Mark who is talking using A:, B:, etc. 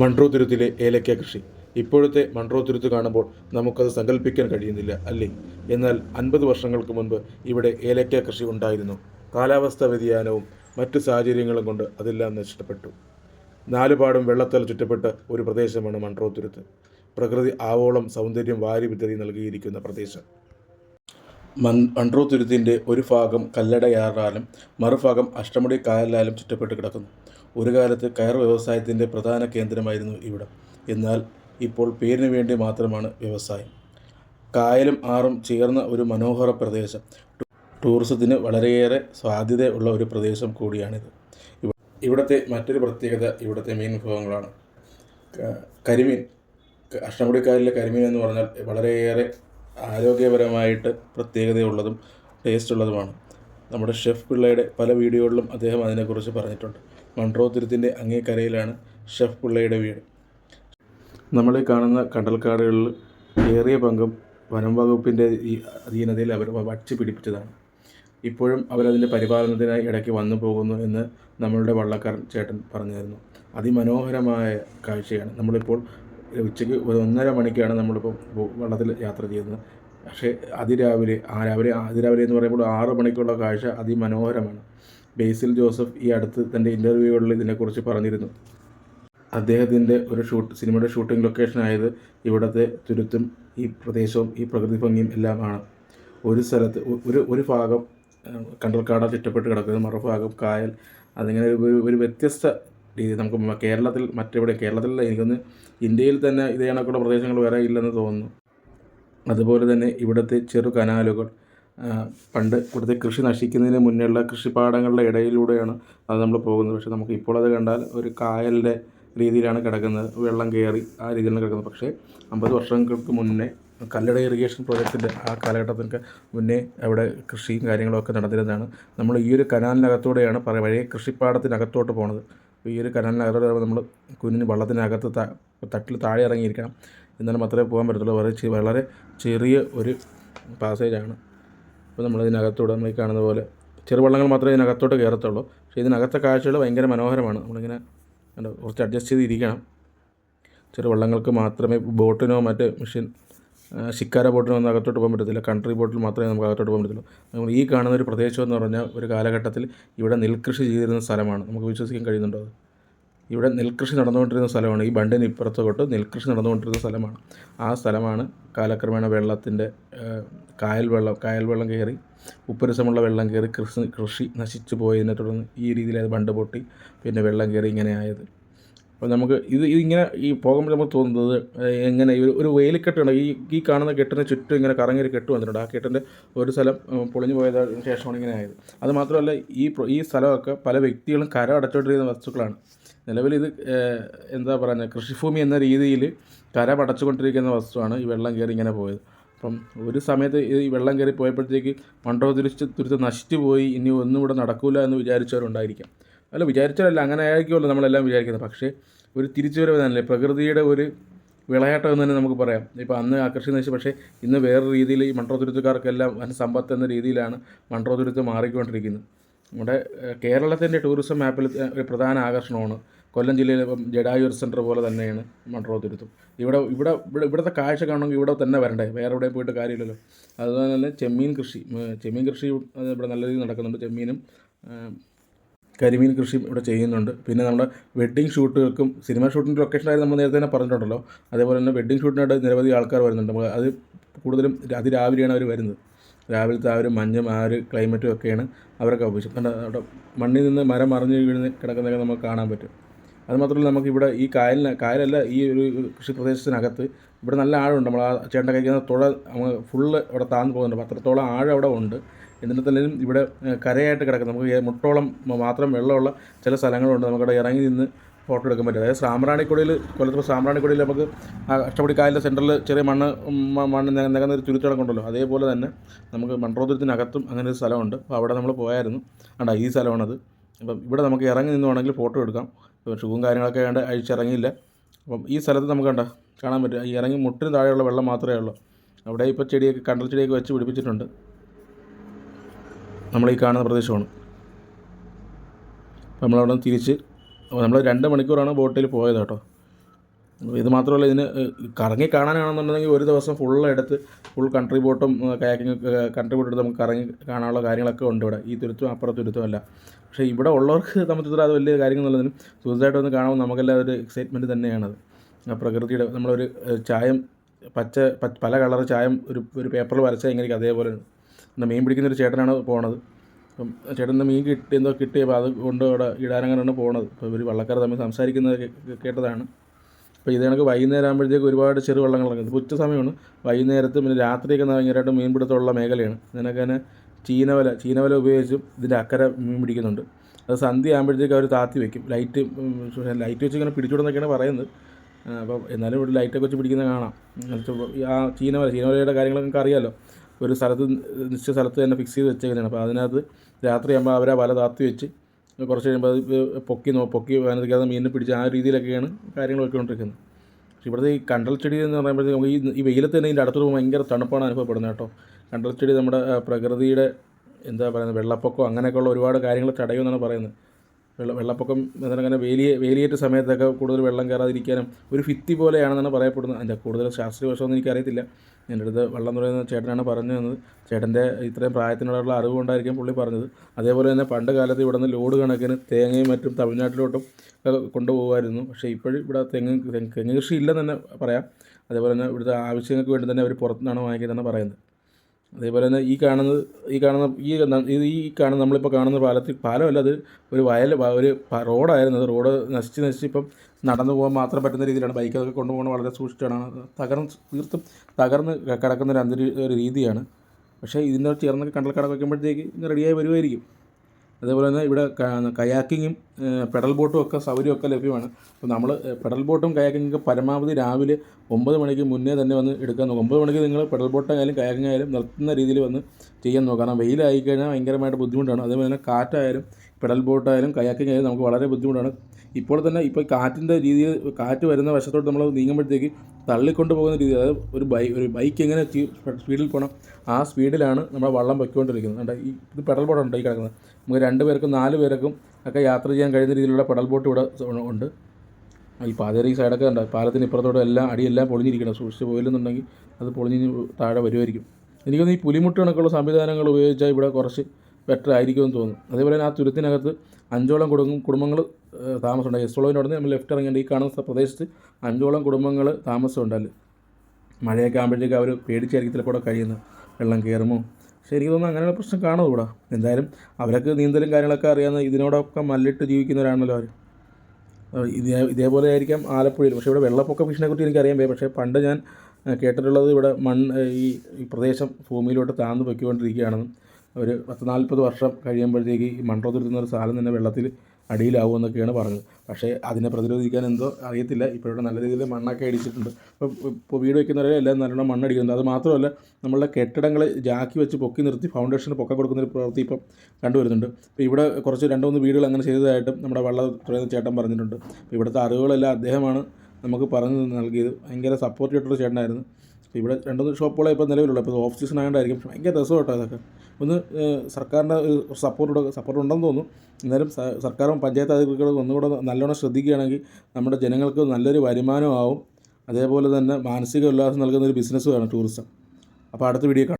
A: Munro തുരുത്തിലെ ഏലക്ക കൃഷി. ഇപ്പോഴത്തെ മൺട്രോ തുരുത്ത് കാണുമ്പോൾ നമുക്കത് സങ്കല്പിക്കാൻ കഴിയുന്നില്ല അല്ലേ? എന്നാൽ അൻപത് വർഷങ്ങൾക്ക് മുൻപ് ഇവിടെ ഏലക്ക കൃഷി ഉണ്ടായിരുന്നു. കാലാവസ്ഥാ വ്യതിയാനവും മറ്റു സാഹചര്യങ്ങളും കൊണ്ട് അതെല്ലാം നഷ്ടപ്പെട്ടു. നാലുപാടും വെള്ളത്താൽ ചുറ്റപ്പെട്ട ഒരു പ്രദേശമാണ് മൺട്രോ തുരുത്ത്. പ്രകൃതി ആവോളം സൗന്ദര്യം വാരി വിതറി നൽകിയിരിക്കുന്ന പ്രദേശം. മൺ മൺട്രോ തുരുത്തിന്റെ ഒരു ഭാഗം കല്ലടയാറാലും മറുഭാഗം അഷ്ടമുടി കായലാലും ചുറ്റപ്പെട്ട് കിടക്കുന്നു. ഒരു കാലത്ത് കയർ വ്യവസായത്തിന്റെ പ്രധാന കേന്ദ്രമായിരുന്നു ഇവിടം. എന്നാൽ ഇപ്പോൾ പേരിന് വേണ്ടി മാത്രമാണ് വ്യവസായം. കായലും ആറും ചേർന്ന ഒരു മനോഹര പ്രദേശം. ടൂറിസത്തിന് വളരെയേറെ സാധ്യത ഉള്ള ഒരു പ്രദേശം കൂടിയാണിത്. ഇവിടത്തെ മറ്റൊരു പ്രത്യേകത ഇവിടുത്തെ മീൻ വിഭവങ്ങളാണ്. കരിമീൻ. അഷ്ടമുടിക്കാരിലെ കരിമീൻ എന്ന് പറഞ്ഞാൽ വളരെയേറെ ആരോഗ്യപരമായിട്ട് പ്രത്യേകതയുള്ളതും ടേസ്റ്റ് ഉള്ളതുമാണ് നമ്മുടെ ഷെഫ് പിള്ളയുടെ പല വീഡിയോകളിലും അദ്ദേഹം അതിനെക്കുറിച്ച് പറഞ്ഞിട്ടുണ്ട്. മൺട്രോ തുരുത്തിന്റെ അങ്ങേക്കരയിലാണ് ഷെഫ് പിള്ളയുടെ വീട്. നമ്മളെ കാണുന്ന കണ്ടൽക്കാടുകളിൽ ഏറിയ പങ്കും വനം വകുപ്പിന്റെ ഈ അധീനതയിൽ അവർ വച്ച് പിടിപ്പിച്ചതാണ്. ഇപ്പോഴും അവരതിന്റെ പരിപാലനത്തിനായി ഇടയ്ക്ക് വന്നു പോകുന്നു എന്ന് നമ്മളുടെ വള്ളക്കാരൻ ചേട്ടൻ പറഞ്ഞിരുന്നു. അതിമനോഹരമായ കാഴ്ചയാണ്. നമ്മളിപ്പോൾ ഉച്ചയ്ക്ക് ഒരു ഒന്നര മണിക്കാണ് നമ്മളിപ്പോൾ വള്ളത്തിൽ യാത്ര ചെയ്യുന്നത്. പക്ഷേ അതിരാവിലെ ആ രാവിലെ അതിരാവിലെ എന്ന് പറയുമ്പോൾ ആറ് മണിക്കുള്ള കാഴ്ച അതിമനോഹരമാണ്. ബേസിൽ ജോസഫ് ഈ അടുത്ത് തന്റെ ഇന്റർവ്യൂകളിൽ ഇതിനെക്കുറിച്ച് പറഞ്ഞിരുന്നു. അദ്ദേഹത്തിന്റെ ഒരു ഷൂട്ട് സിനിമയുടെ ഷൂട്ടിംഗ് ലൊക്കേഷൻ ആയത് ഇവിടുത്തെ തുരുത്തും ഈ പ്രദേശവും ഈ പ്രകൃതി ഭംഗിയും എല്ലാമാണ് ഒരു സ്ഥലത്ത് ഒരു ഒരു ഭാഗം കണ്ടൽക്കാട ചുറ്റപ്പെട്ട് കിടക്കുന്നത് മറുഭാഗം കായൽ അതിങ്ങനെ ഒരു ഒരു വ്യത്യസ്ത രീതി നമുക്ക് കേരളത്തിൽ മറ്റെവിടെ കേരളത്തിലല്ല എനിക്കൊന്ന് ഇന്ത്യയിൽ തന്നെ ഇതേ കണക്കുള്ള പ്രദേശങ്ങൾ വരെ ഇല്ലെന്ന് തോന്നുന്നു. അതുപോലെ തന്നെ ഇവിടുത്തെ ചെറു കനാലുകൾ പണ്ട് ഇവിടുത്തെ കൃഷി നശിക്കുന്നതിന് മുന്നേയുള്ള കൃഷിപ്പാടങ്ങളുടെ ഇടയിലൂടെയാണ് അത് നമ്മൾ പോകുന്നത്. പക്ഷേ നമുക്ക് ഇപ്പോൾ അത് കണ്ടാൽ ഒരു കായലിന്റെ രീതിയിലാണ് കിടക്കുന്നത്. വെള്ളം കയറി ആ രീതിയിലാണ് കിടക്കുന്നത്. പക്ഷേ അമ്പത് വർഷങ്ങൾക്ക് മുന്നേ കല്ലട ഇറിഗേഷൻ പ്രോജക്റ്റിന്റെ ആ കാലഘട്ടത്തിനൊക്കെ മുന്നേ അവിടെ കൃഷിയും കാര്യങ്ങളൊക്കെ നടന്നിരുന്നതാണ്. നമ്മൾ ഈ ഒരു കനാലിനകത്തൂടെയാണ് പറയുക പഴയ കൃഷിപ്പാടത്തിനകത്തോട്ട് പോണത്. ഈ ഒരു കനാലിനകത്തോടെ നമ്മൾ കുഞ്ഞിന് വള്ളത്തിനകത്ത് തട്ടിൽ താഴെ ഇറങ്ങിയിരിക്കണം. എന്നാലും മാത്രമേ പോകാൻ പറ്റത്തുള്ളൂ. വളരെ വളരെ ചെറിയ ഒരു പാസേജാണ്. അപ്പോൾ നമ്മളതിനകത്തൂടെ നമ്മൾ ഈ കാണുന്ന പോലെ ചെറുവള്ളങ്ങൾ മാത്രമേ ഇതിനകത്തോട്ട് കയറത്തുള്ളൂ. പക്ഷേ ഇതിനകത്തെ കാഴ്ചകൾ ഭയങ്കര മനോഹരമാണ്. നമ്മളിങ്ങനെ കുറച്ച് അഡ്ജസ്റ്റ് ചെയ്തിരിക്കണം. ചെറുവള്ളങ്ങൾക്ക് മാത്രമേ ബോട്ടിനോ മറ്റ് മെഷീൻ ശിക്കാര ബോട്ടിനോ ഒന്നും അകത്തോട്ട് പോകാൻ പറ്റത്തില്ല. കൺട്രി ബോട്ടിൽ മാത്രമേ നമുക്ക് അകത്തോട്ട് പോകാൻ പറ്റത്തുള്ളൂ. നമ്മൾ ഈ കാണുന്ന ഒരു പ്രദേശം എന്ന് പറഞ്ഞാൽ ഒരു കാലഘട്ടത്തിൽ ഇവിടെ നെൽകൃഷി ചെയ്തിരുന്ന സ്ഥലമാണ്. നമുക്ക് വിശ്വസിക്കാൻ കഴിയുന്നുണ്ടോ അത്? ഇവിടെ നെൽകൃഷി നടന്നുകൊണ്ടിരുന്ന സ്ഥലമാണ്. ഈ ബണ്ടിന് ഇപ്പുറത്തോട്ട് നെൽകൃഷി നടന്നുകൊണ്ടിരുന്ന സ്ഥലമാണ്. ആ സ്ഥലമാണ് കാലക്രമേണ വെള്ളത്തിന്റെ കായൽ വെള്ളം കായൽ വെള്ളം കയറി ഉപ്പുരസമുള്ള വെള്ളം കയറി കൃഷി കൃഷി നശിച്ചു പോയതിനെ തുടർന്ന് ഈ രീതിയിൽ അത് ബണ്ട് പൊട്ടി പിന്നെ വെള്ളം കയറി ഇങ്ങനെ ആയത്. അപ്പോൾ നമുക്ക് ഇത് ഇതിങ്ങനെ ഈ പോകുമ്പോൾ നമുക്ക് തോന്നുന്നത് എങ്ങനെ ഒരു വേലിക്കെട്ടുണ്ട് ഈ ഈ കാണുന്ന കെട്ടിന് ചുറ്റും ഇങ്ങനെ കറങ്ങി ഒരു കെട്ട് വന്നിട്ടുണ്ട്. ആ കെട്ടിന്റെ ഒരു സ്ഥലം പൊളിഞ്ഞു പോയതിന് ശേഷമാണ് ഇങ്ങനെ ആയത്. അത് മാത്രമല്ല ഈ ഈ സ്ഥലമൊക്കെ പല വ്യക്തികളും കര അടച്ചുകൊണ്ടിരിക്കുന്ന വസ്തുക്കളാണ്. നിലവിൽ ഇത് എന്താ പറയുന്നത് കൃഷിഭൂമി എന്ന രീതിയിൽ കര പടച്ചുകൊണ്ടിരിക്കുന്ന വസ്തുവാണ് ഈ വെള്ളം കയറി ഇങ്ങനെ പോയത്. അപ്പം ഒരു സമയത്ത് ഈ വെള്ളം കയറി പോയപ്പോഴത്തേക്ക് മണ്ടോ തിരിച്ച് തുരുത്ത് നശിച്ചു പോയി ഇനി ഒന്നും ഇവിടെ നടക്കില്ല എന്ന് വിചാരിച്ചവരുണ്ടായിരിക്കാം. അല്ല വിചാരിച്ചവരല്ല അങ്ങനെ ആയിരിക്കുമല്ലോ നമ്മളെല്ലാം വിചാരിക്കുന്നത്. പക്ഷേ ഒരു തിരിച്ചുവരവ് തന്നെ പ്രകൃതിയുടെ ഒരു വിളയാട്ടം എന്ന് തന്നെ നമുക്ക് പറയാം. ഇപ്പോൾ അന്ന് ആ കൃഷി നശിച്ചു. പക്ഷേ ഇന്ന് വേറെ രീതിയിൽ ഈ മൺട്രോ തുരുത്തുകാർക്കെല്ലാം വൻ സമ്പത്ത് എന്ന രീതിയിലാണ് മൺട്രോ തുരുത്ത് മാറിക്കൊണ്ടിരിക്കുന്നത്. നമ്മുടെ കേരളത്തിന്റെ ടൂറിസം മാപ്പിൽ ഒരു പ്രധാന ആകർഷണമാണ്. കൊല്ലം ജില്ലയിലെ ഇപ്പം ജഡായൂർ സെന്റർ പോലെ തന്നെയാണ് മൺട്രോ തുരുത്തും. ഇവിടെ ഇവിടെ ഇവിടെ ഇവിടുത്തെ കാഴ്ച കാണണമെങ്കിൽ ഇവിടെ തന്നെ വരണ്ടേ? വേറെ എവിടെയും പോയിട്ട് കാര്യമില്ലല്ലോ. അതുപോലെ തന്നെ ചെമ്മീൻ കൃഷി ചെമ്മീൻ കൃഷി ഇവിടെ നല്ല രീതിയിൽ നടക്കുന്നുണ്ട്. ചെമ്മീനും കരിമീൻ കൃഷിയും ഇവിടെ ചെയ്യുന്നുണ്ട്. പിന്നെ നമ്മുടെ വെഡ്ഡിങ് ഷൂട്ടുകൾക്കും സിനിമ ഷൂട്ടിന്റെ ലൊക്കേഷനായി നമ്മൾ നേരത്തെ തന്നെ പറഞ്ഞിട്ടുണ്ടല്ലോ. അതേപോലെ തന്നെ വെഡ്ഡിങ് ഷൂട്ടിനായിട്ട് നിരവധി ആൾക്കാർ വരുന്നുണ്ട്. നമ്മൾ അത് കൂടുതലും അതിരാവിലെയാണ് അവർ വരുന്നത്. രാവിലത്തെ ആ ഒരു മഞ്ഞും ആ ഒരു ക്ലൈമറ്റും ഒക്കെയാണ് അവരൊക്കെ ഉപയോഗിച്ചത്. അവിടെ മണ്ണിൽ നിന്ന് മരം മറിഞ്ഞ് വീഴുന്ന കിടക്കുന്നതൊക്കെ നമുക്ക് കാണാൻ പറ്റും. അതുമാത്രമല്ല നമുക്കിവിടെ ഈ കായലിന് കായലല്ല ഈ ഒരു കൃഷി പ്രദേശത്തിനകത്ത് ഇവിടെ നല്ല ആഴമുണ്ട്. നമ്മൾ ആ ചേട്ടൻ കഴിക്കുന്ന തുഴ ഫുള്ള് അവിടെ താഴ്ന്നു പോകുന്നുണ്ട്. അപ്പോൾ അത്രത്തോളം ആഴം അവിടെ ഉണ്ട്. എന്നിട്ടും ഇവിടെ കരയായിട്ട് കിടക്കുന്നത് നമുക്ക് മുട്ടോളം മാത്രം വെള്ളമുള്ള ചില സ്ഥലങ്ങളുണ്ട്. നമുക്കവിടെ ഇറങ്ങി നിന്ന് ഫോട്ടോ എടുക്കാൻ പറ്റും. അതായത് സാമ്പ്രാണിക്കൊടിയിൽ കൊല്ലത്ത് സാമ്പ്രാണിക്കൊടിയിൽ നമുക്ക് അഷ്ടപടി കായലിന്റെ സെന്ററിൽ ചെറിയ മണ്ണ് മണ്ണ് നിക- നികന്ന ഒരു തുരുത്തിടക്കുണ്ടല്ലോ അതേപോലെ തന്നെ നമുക്ക് മൺട്രോതുരത്തിനകത്തും അങ്ങനെ ഒരു സ്ഥലമുണ്ട്. അപ്പോൾ അവിടെ നമ്മൾ പോയായിരുന്നു. ആണ്ടാ ഈ സ്ഥലമാണത്. അപ്പം ഇവിടെ നമുക്ക് ഇറങ്ങി നിന്ന് വേണമെങ്കിൽ ഫോട്ടോ എടുക്കാം. ഷൂവും കാര്യങ്ങളൊക്കെ വേണ്ട അഴിച്ചിറങ്ങിയില്ല അപ്പം ഈ സ്ഥലത്ത് നമുക്ക് കണ്ട കാണാൻ പറ്റും. ഈ ഇറങ്ങി മുട്ടിന് താഴെയുള്ള വെള്ളം മാത്രമേ ഉള്ളൂ. അവിടെ ഇപ്പോൾ ചെടിയൊക്കെ കണ്ടൽ ചെടിയൊക്കെ വെച്ച് പിടിപ്പിച്ചിട്ടുണ്ട്. നമ്മൾ ഈ കാണുന്ന പ്രദേശമാണ്. നമ്മളവിടെ നിന്ന് തിരിച്ച് നമ്മൾ രണ്ട് മണിക്കൂറാണ് ബോട്ടിൽ പോയത് കേട്ടോ. ഇത് മാത്രമല്ല ഇതിന് കറങ്ങി കാണാനാണെന്നുണ്ടെങ്കിൽ ഒരു ദിവസം ഫുൾ എടുത്ത് ഫുൾ കൺട്രി ബോട്ടും കയാക്കിങ് കൺട്രി ബോട്ട് എടുത്ത് നമുക്ക് കറങ്ങി കാണാനുള്ള കാര്യങ്ങളൊക്കെ ഉണ്ട് ഇവിടെ. ഈ തുരുത്തും അപ്പുറം തുരുത്തും അല്ല. പക്ഷേ ഇവിടെ ഉള്ളവർക്ക് സംബന്ധിച്ചിടത്തോളം അത് വലിയ കാര്യങ്ങളെന്നുള്ളതിനും സുഹൃത്തായിട്ട് ഒന്ന് കാണുമ്പോൾ നമുക്കെല്ലാം ഒരു എക്സൈറ്റ്മെന്റ് തന്നെയാണത്. പ്രകൃതിയുടെ നമ്മളൊരു ചായം പച്ച പല കളർ ചായം ഒരു ഒരു പേപ്പറിൽ വരച്ചാൽ എങ്ങനെയൊക്കെ അതേപോലെ മീൻ പിടിക്കുന്ന ഒരു ചേട്ടനാണ് പോണത്. അപ്പം ചേട്ടന്റെ മീൻ കിട്ടി എന്തോ കിട്ടിയപ്പോൾ അത് കൊണ്ട് അവിടെ ഇടാനങ്ങനെയാണ് പോണത്. അപ്പോൾ ഇവർ വള്ളക്കാർ തമ്മിൽ സംസാരിക്കുന്നത് കേട്ടതാണ്. അപ്പോൾ ഇത് കണക്ക് വൈകുന്നേരം ആകുമ്പോഴത്തേക്ക് ഒരുപാട് ചെറു വള്ളങ്ങളൊക്കെ ഇത് ഉച്ച സമയമാണ് വൈകുന്നേരത്ത് പിന്നെ രാത്രിയൊക്കെ ഭയങ്കരമായിട്ട് മീൻ പിടുത്തമുള്ള മേഖലയാണ്. ഇതിനൊക്കെ തന്നെ ചീനവല ചീനവല ഉപയോഗിച്ചും ഇതിന്റെ അക്കരെ മീൻ പിടിക്കുന്നുണ്ട്. അത് സന്ധ്യ ആകുമ്പോഴത്തേക്ക് അവർ താത്തി വെക്കും. ലൈറ്റ് ലൈറ്റ് വെച്ച് ഇങ്ങനെ പിടിച്ചുവിടുന്നൊക്കെയാണ് പറയുന്നത്. അപ്പോൾ എന്നാലും ഇവിടെ ലൈറ്റൊക്കെ വെച്ച് പിടിക്കുന്നത് കാണാം. ആ ചീനവല ചീനവലയുടെ കാര്യങ്ങളൊക്കെ അറിയാമല്ലോ ഒരു സ്ഥലത്ത് നിശ്ചിത സ്ഥലത്ത് തന്നെ ഫിക്സ് ചെയ്ത് വെച്ചേക്കുന്നതാണ്. അപ്പോൾ അതിനകത്ത് രാത്രിയാകുമ്പോൾ അവരെ വല താത്തി വെച്ച് കുറച്ച് കഴിയുമ്പോൾ അത് പൊക്കി നോ പൊക്കി വേനൽക്കാതെ മീനിനെ പിടിച്ച് ആ രീതിയിലൊക്കെയാണ് കാര്യങ്ങൾ വെക്കൊണ്ടിരിക്കുന്നത്. പക്ഷേ ഇവിടുത്തെ ഈ കണ്ടൽ ചെടി എന്ന് പറയുമ്പോഴത്തേക്കും നമുക്ക് ഈ ഈ വെയിലത്ത് തന്നെ ഇതിന്റെ അടുത്ത് ഭയങ്കര തണുപ്പാണ് അനുഭവപ്പെടുന്നത് കേട്ടോ. കണ്ടൽ ചെടി നമ്മുടെ പ്രകൃതിയുടെ എന്താ പറയുന്നത് വെള്ളപ്പൊക്കം അങ്ങനെയൊക്കെയുള്ള ഒരുപാട് കാര്യങ്ങൾ തടയുമെന്നാണ് പറയുന്നത്. വെള്ള വെള്ളപ്പൊക്കം അങ്ങനെ വേലിയെ വേലിയേറ്റ സമയത്തൊക്കെ കൂടുതൽ വെള്ളം കയറാതിരിക്കാനും ഒരു ഫിത്തി പോലെയാണെന്നാണ് പറയപ്പെടുന്നത്. അതിന്റെ കൂടുതൽ ശാസ്ത്രീയ വശമൊന്നും എനിക്കറിയത്തില്ല. എന്റെ അടുത്ത് വെള്ളം പറയുന്ന ചേട്ടനാണ് പറഞ്ഞു തന്നത്. ചേട്ടന്റെ ഇത്രയും പ്രായത്തിനുള്ള അറിവ് കൊണ്ടായിരിക്കും പുള്ളി പറഞ്ഞത്. അതേപോലെ തന്നെ പണ്ട് കാലത്ത് ഇവിടെ നിന്ന് ലോഡ് കണക്കിന് തേങ്ങയും മറ്റും തമിഴ്നാട്ടിലോട്ടും കൊണ്ടുപോകുമായിരുന്നു. പക്ഷേ ഇപ്പോഴും ഇവിടെ തെങ്ങ് തെങ്ങ് കൃഷി ഇല്ലെന്ന് തന്നെ പറയാം. അതേപോലെ തന്നെ ഇവിടുത്തെ ആവശ്യങ്ങൾക്ക് വേണ്ടി തന്നെ അവർ പുറത്തുനിന്നാണ് വാങ്ങിക്കുന്നതെന്നാണ് പറയുന്നത്. അതേപോലെ തന്നെ ഈ കാണുന്നത് ഈ കാണുന്ന ഈ ഈ കാണുന്ന നമ്മളിപ്പോൾ കാണുന്ന പാലത്തിൽ പാലമല്ല അത് ഒരു വയൽ ഒരു റോഡായിരുന്നു. അത് റോഡ് നശിച്ച് നശിച്ച് ഇപ്പം നടന്നു പോകാൻ മാത്രം പറ്റുന്ന രീതിയിലാണ്. ബൈക്കൊക്കെ കൊണ്ടുപോകുന്നത് വളരെ സൂക്ഷിച്ചാണ്. തകർന്ന് തീർത്തും തകർന്ന് കിടക്കുന്ന ഒരു അന്തരീ ഒരു രീതിയാണ്. പക്ഷേ ഇതിന്റെ ചേർന്ന് കണ്ടൽ കട വയ്ക്കുമ്പോഴത്തേക്ക് റെഡിയായി വരുമായിരിക്കും അതേപോലെ തന്നെ ഇവിടെ കയാക്കിങ്ങും പെഡൽ ബോട്ടും ഒക്കെ സൗകര്യമൊക്കെ ലഭ്യമാണ്. അപ്പോൾ നമ്മൾ പെഡൽ ബോട്ടും കയാക്കിങ്ങും പരമാവധി രാവിലെ ഒമ്പത് മണിക്ക് മുന്നേ തന്നെ വന്ന് എടുക്കാൻ നോക്കും. ഒമ്പത് മണിക്ക് നിങ്ങൾ പെഡൽ ബോട്ടായാലും കയാക്കിംഗ് ആയാലും നിർത്തുന്ന രീതിയിൽ വന്ന് ചെയ്യാൻ നോക്കുക കാരണം വെയിലായി കഴിഞ്ഞാൽ ഭയങ്കരമായിട്ട് ബുദ്ധിമുട്ടാണ്. അതേപോലെ തന്നെ കാറ്റായാലും പെഡൽ ബോട്ടായാലും കയാക്കിംഗ് ആയാലും നമുക്ക് വളരെ ബുദ്ധിമുട്ടാണ്. ഇപ്പോൾ തന്നെ ഇപ്പോൾ കാറ്റിന്റെ രീതിയിൽ കാറ്റ് വരുന്ന വശത്തോട്ട് നമ്മൾ നീങ്ങുമ്പോഴത്തേക്ക് തള്ളിക്കൊണ്ട് പോകുന്ന രീതി അതായത് ഒരു ബൈ ഒരു ബൈക്ക് എങ്ങനെ സ്പീഡിൽ പോകണം ആ സ്പീഡിലാണ് നമ്മൾ വള്ളം പൊയ്ക്കൊണ്ടിരിക്കുന്നത്. കണ്ടോ ഈ ഇത് പെഡൽ ബോട്ടാണ് ഈ കിടക്കുന്നത്. നമുക്ക് രണ്ട് പേർക്കും നാല് പേർക്കും ഒക്കെ യാത്ര ചെയ്യാൻ കഴിയുന്ന രീതിയിലുള്ള പെഡൽ ബോട്ട് ഇവിടെ ഉണ്ട്. ഈ പാതേരി സൈഡൊക്കെ ഉണ്ട് പാലത്തിന് ഇപ്പുറത്തോടെ എല്ലാം അടിയെല്ലാം പൊളിഞ്ഞിരിക്കണം. സൂക്ഷിച്ച് പോയില്ലെന്നുണ്ടെങ്കിൽ അത് പൊളിഞ്ഞ് താഴെ വരുമായിരിക്കും. എനിക്കൊന്ന് ഈ പുലിമുട്ട് കണക്കുള്ള സംവിധാനങ്ങൾ ഉപയോഗിച്ചാൽ ഇവിടെ കുറച്ച് ബെറ്റർ ആയിരിക്കുമെന്ന് തോന്നുന്നു. അതേപോലെ തന്നെ ആ തുരുത്തിനകത്ത് അഞ്ചോളം കുടുംബം കുടുംബങ്ങൾ താമസമുണ്ട് എസ്വളവിന്റെ അവിടെ നമ്മൾ ലെഫ്റ്റ് ഇറങ്ങേണ്ട ഈ കാണുന്ന പ്രദേശത്ത് അഞ്ചോളം കുടുംബങ്ങൾ താമസമുണ്ടല്ല മഴയൊക്കെ ആകുമ്പോഴത്തേക്ക് അവർ പേടിച്ചായിരിക്കും ചിലപ്പോൾ അവിടെ കഴിയുന്നത് വെള്ളം കയറുമോ? പക്ഷേ എനിക്ക് തോന്നുന്നു അങ്ങനെയുള്ള പ്രശ്നം കാണും ഇവിടെ? എന്തായാലും അവരൊക്കെ നീന്തലും കാര്യങ്ങളൊക്കെ അറിയാവുന്ന ഇതിനോടൊക്കെ മല്ലിട്ട് ജീവിക്കുന്നവരാണല്ലോ അവർ ഇതേ ഇതേപോലെ ആയിരിക്കാം ആലപ്പുഴയിൽ. പക്ഷേ ഇവിടെ വെള്ളപ്പൊക്ക ഭീഷണിയെക്കുറിച്ച് എനിക്കറിയാൻ വയ്യ. പക്ഷേ പണ്ട് ഞാൻ കേട്ടിട്ടുള്ളത് ഇവിടെ മണ്ണ് ഈ പ്രദേശം ഭൂമിയിലോട്ട് താഴ്ന്നു പൊയ്ക്കൊണ്ടിരിക്കുകയാണെന്നും. ഒരു പത്ത് നാൽപ്പത് വർഷം കഴിയുമ്പോഴത്തേക്ക് ഈ മൺട്രോത്തുരുത്തുന്ന ഒരു സാധനം തന്നെ വെള്ളത്തിൽ അടിയിലാവുമെന്നൊക്കെയാണ് പറഞ്ഞത്. പക്ഷേ അതിനെ പ്രതിരോധിക്കാൻ എന്തോ അറിയത്തില്ല. ഇപ്പോഴും നല്ല രീതിയിൽ മണ്ണൊക്കെ അടിച്ചിട്ടുണ്ട്. ഇപ്പോൾ ഇപ്പോൾ വീട് വയ്ക്കുന്നവരെ എല്ലാം നല്ലോണം മണ്ണടിക്കുന്നുണ്ട് അത് മാത്രമല്ല നമ്മളുടെ കെട്ടിടങ്ങൾ ജാക്കി വെച്ച് പൊക്കി നിർത്തി ഫൗണ്ടേഷന് പൊക്ക കൊടുക്കുന്ന ഒരു പ്രവൃത്തി ഇപ്പം കണ്ടുവരുന്നുണ്ട്. ഇപ്പോൾ ഇവിടെ കുറച്ച് രണ്ട് മൂന്ന് വീടുകൾ അങ്ങനെ ചെയ്തതായിട്ടും നമ്മുടെ വള്ള ചേട്ടൻ പറഞ്ഞിട്ടുണ്ട്. ഇവിടുത്തെ അറിവുകളെല്ലാം അദ്ദേഹമാണ് നമുക്ക് പറഞ്ഞു നൽകിയത്. ഭയങ്കര സപ്പോർട്ട് ചെയ്തിട്ടുള്ള ചേട്ടനായിരുന്നു. ഇവിടെ രണ്ട് മൂന്ന് ഷോപ്പുകളെ ഇപ്പോൾ നിലവിലുള്ളൂ ഇപ്പോൾ ഓഫ് സീസൺ ആയതുകൊണ്ടായിരിക്കും ഭയങ്കര രസം കേട്ടോ അതൊക്കെ. ഒന്ന് സർക്കാരിന്റെ സപ്പോർട്ട് സപ്പോർട്ട് ഉണ്ടെന്ന് തോന്നുന്നു. എന്നാലും സർക്കാരും പഞ്ചായത്ത് അധികൃതരും ഒന്നുകൂടെ നല്ലോണം ശ്രദ്ധിക്കുകയാണെങ്കിൽ നമ്മുടെ ജനങ്ങൾക്ക് നല്ലൊരു വരുമാനമാവും. അതേപോലെ തന്നെ മാനസിക ഉല്ലാസം നൽകുന്ന ഒരു ബിസിനസ്സുമാണ് ടൂറിസം അപ്പോൾ അടുത്ത വീഡിയോ